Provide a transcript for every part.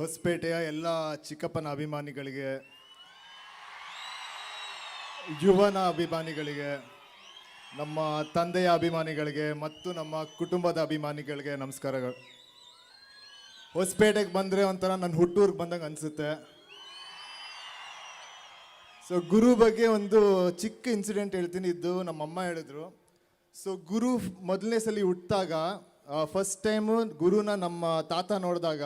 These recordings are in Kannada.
ಹೊಸಪೇಟೆಯ ಎಲ್ಲ ಚಿಕ್ಕಪ್ಪನ ಅಭಿಮಾನಿಗಳಿಗೆ, ಯುವನ ಅಭಿಮಾನಿಗಳಿಗೆ, ನಮ್ಮ ತಂದೆಯ ಅಭಿಮಾನಿಗಳಿಗೆ ಮತ್ತು ನಮ್ಮ ಕುಟುಂಬದ ಅಭಿಮಾನಿಗಳಿಗೆ ನಮಸ್ಕಾರಗಳು. ಹೊಸಪೇಟೆಗೆ ಬಂದರೆ ಒಂಥರ ನನ್ನ ಹುಟ್ಟೂರ್ಗೆ ಬಂದಂಗೆ ಅನಿಸುತ್ತೆ. ಸೊ ಗುರು ಬಗ್ಗೆ ಒಂದು ಚಿಕ್ಕ ಇನ್ಸಿಡೆಂಟ್ ಹೇಳ್ತೀನಿ. ಇದ್ದು ನಮ್ಮ ಅಮ್ಮ ಹೇಳಿದ್ರು. ಸೊ ಗುರು ಮೊದಲನೇ ಸಲ ಹುಟ್ಟಿದಾಗ ಫಸ್ಟ್ ಟೈಮು ಗುರುನ ನಮ್ಮ ತಾತ ನೋಡಿದಾಗ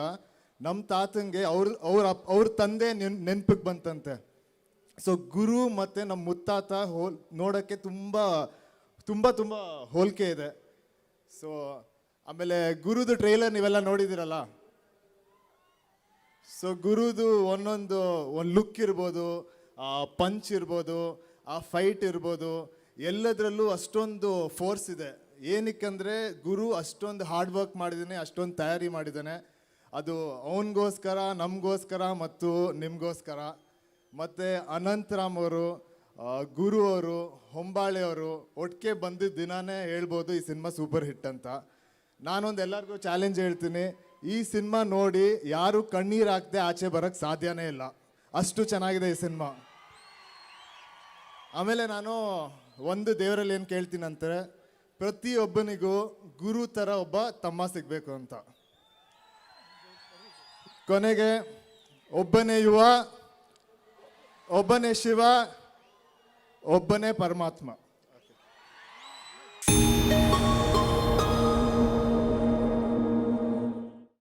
ನಮ್ಮ ತಾತಂಗೆ ಅವ್ರ ಅವ್ರ ಅಪ್- ಅವ್ರ ತಂದೆ ನೆನ್, ನೆನ್ಪಿಗೆ ಬಂತಂತೆ. ಸೊ ಗುರು ಮತ್ತು ನಮ್ಮ ಮುತ್ತಾತ ಹೋಲ್, ನೋಡೋಕ್ಕೆ ತುಂಬ ತುಂಬ ತುಂಬ ಹೋಲಿಕೆ ಇದೆ. ಸೊ ಆಮೇಲೆ ಗುರುದು ಟ್ರೈಲರ್ ನೀವೆಲ್ಲ ನೋಡಿದ್ದೀರಲ್ಲ ಸೊ ಗುರುದು ಒಂದೊಂದು, ಒಂದು ಲುಕ್ ಇರ್ಬೋದು, ಆ ಪಂಚ್ ಇರ್ಬೋದು, ಆ ಫೈಟ್ ಇರ್ಬೋದು, ಎಲ್ಲದರಲ್ಲೂ ಅಷ್ಟೊಂದು ಫೋರ್ಸ್ ಇದೆ. ಏನಕ್ಕೆ ಅಂದರೆ ಗುರು ಅಷ್ಟೊಂದು ಹಾರ್ಡ್ ವರ್ಕ್ ಮಾಡಿದ್ದಾನೆ, ಅಷ್ಟೊಂದು ತಯಾರಿ ಮಾಡಿದ್ದಾನೆ. ಅದು ಅವನಿಗೋಸ್ಕರ, ನಮಗೋಸ್ಕರ ಮತ್ತು ನಿಮಗೋಸ್ಕರ. ಮತ್ತು ಅನಂತರಾಮ್ ಅವರು ಗುರು ಅವರು ಹೊಂಬಾಳೆಯವರು ಒಟ್ಟಿಗೆ ಬಂದಿದ್ದ ದಿನಾನೇ ಹೇಳ್ಬೋದು ಈ ಸಿನಿಮಾ ಸೂಪರ್ ಹಿಟ್ ಅಂತ. ನಾನೊಂದು ಎಲ್ಲರಿಗೂ ಚಾಲೆಂಜ್ ಹೇಳ್ತೀನಿ. ಈ ಸಿನಿಮಾ ನೋಡಿ ಯಾರು ಕಣ್ಣೀರು ಹಾಕದೆ ಆಚೆ ಬರೋಕ್ಕೆ ಸಾಧ್ಯನೇ ಇಲ್ಲ. ಅಷ್ಟು ಚೆನ್ನಾಗಿದೆ ಈ ಸಿನಿಮಾ. ಆಮೇಲೆ ನಾನು ಒಂದು ದೇವರಲ್ಲಿ ಏನು ಕೇಳ್ತೀನಿ ಅಂತಾರೆ ಪ್ರತಿಯೊಬ್ಬನಿಗೂ ಗುರು ಥರ ಒಬ್ಬ ತಮ್ಮ ಸಿಗಬೇಕು ಅಂತ. ಕೊನೆಗೆ ಒಬ್ಬನೇ ಯುವ ಒಬ್ಬನೇ ಶಿವ ಒಬ್ಬನೇ ಪರಮಾತ್ಮ